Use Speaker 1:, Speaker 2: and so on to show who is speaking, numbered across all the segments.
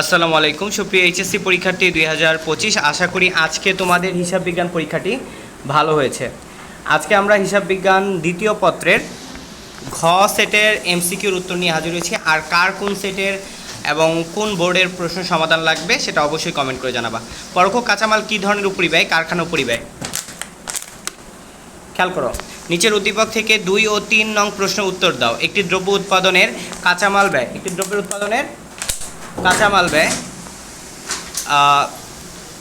Speaker 1: আসসালামু আলাইকুম। সুপ্রিয় এইচএসসি পরীক্ষার্থী, দুই হাজার পঁচিশ, আশা করি আজকে তোমাদের হিসাব বিজ্ঞান পরীক্ষাটি ভালো হয়েছে। আজকে আমরা হিসাব বিজ্ঞান দ্বিতীয় পত্রের ঘ সেটের এমসিকিউর উত্তর নিয়ে হাজির হয়েছি। আর কার কোন সেটের এবং কোন বোর্ডের প্রশ্ন সমাধান লাগবে সেটা অবশ্যই কমেন্ট করে জানাবা। পরোক্ষ কাঁচামাল কী ধরনের উপরিব্যয় কারখানা উপরিব্যয় খেয়াল করো, নিচের উদ্দীপক থেকে দুই ও তিন নং প্রশ্ন উত্তর দাও। একটি দ্রব্য উৎপাদনের কাঁচামাল ব্যয়, একটি দ্রব্যের উৎপাদনের কাঁচামাল ব্যয়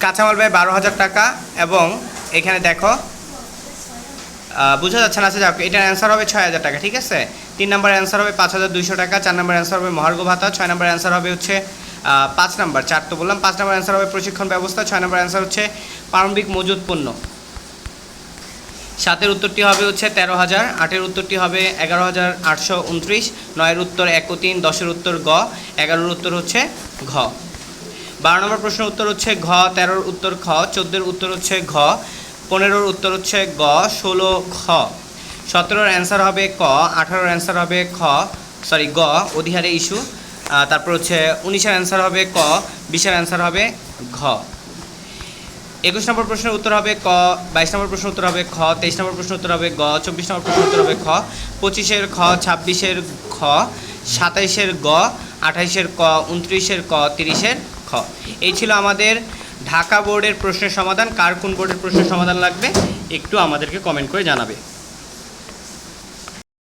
Speaker 1: কাঁচামাল ব্যয় বারো হাজার টাকা এবং এখানে দেখো বোঝা যাচ্ছে না আচ্ছা যাক, এটার অ্যান্সার হবে ছয় হাজার টাকা, ঠিক আছে? তিন নম্বর অ্যান্সার হবে পাঁচ হাজার দুইশো টাকা, চার নম্বর অ্যান্সার হবে মহার্ঘ ভাতা, ছয় নম্বর অ্যান্সার হবে হচ্ছে পাঁচ নম্বর, চার তো বললাম, পাঁচ নম্বর অ্যান্সার হবে প্রশিক্ষণ ব্যবস্থা, ছয় নম্বর অ্যান্সার হচ্ছে প্রারম্ভিক মজুদ পণ্য। সাতের উত্তরটি হবে হচ্ছে তেরো হাজার, আটের উত্তরটি হবে এগারো হাজার আটশো উনত্রিশ, নয়ের উত্তর এক তিন, দশের উত্তর গ, এগারোর উত্তর হচ্ছে ঘ। বারো নম্বর প্রশ্নের উত্তর হচ্ছে ঘ, তেরোর উত্তর খ, চোদ্দোর উত্তর হচ্ছে ঘ, পনেরোর উত্তর হচ্ছে গ, ষোলো খ। সতেরোর অ্যান্সার হবে ক, আঠারোর অ্যান্সার হবে খ, সরি, গ, অধিহারে ইস্যু। তারপর হচ্ছে উনিশের অ্যান্সার হবে ক, বিশের অ্যান্সার হবে ঘ। একুশ নম্বর প্রশ্নের উত্তর হবে ক, বাইশ নম্বর প্রশ্ন উত্তর হবে খ, তেইশ নম্বর প্রশ্ন উত্তর হবে গ, চব্বিশ নম্বর প্রশ্ন উত্তর হবে খ, পঁচিশের খ, ছাব্বিশের খ, সাতাইশের গ, আঠাইশের ক, উনত্রিশের ক, তিরিশের খ। এই ছিল আমাদের ঢাকা বোর্ডের প্রশ্নের সমাধান। কার কোন বোর্ডের প্রশ্নের সমাধান লাগবে, একটু আমাদেরকে কমেন্ট করে জানাবে।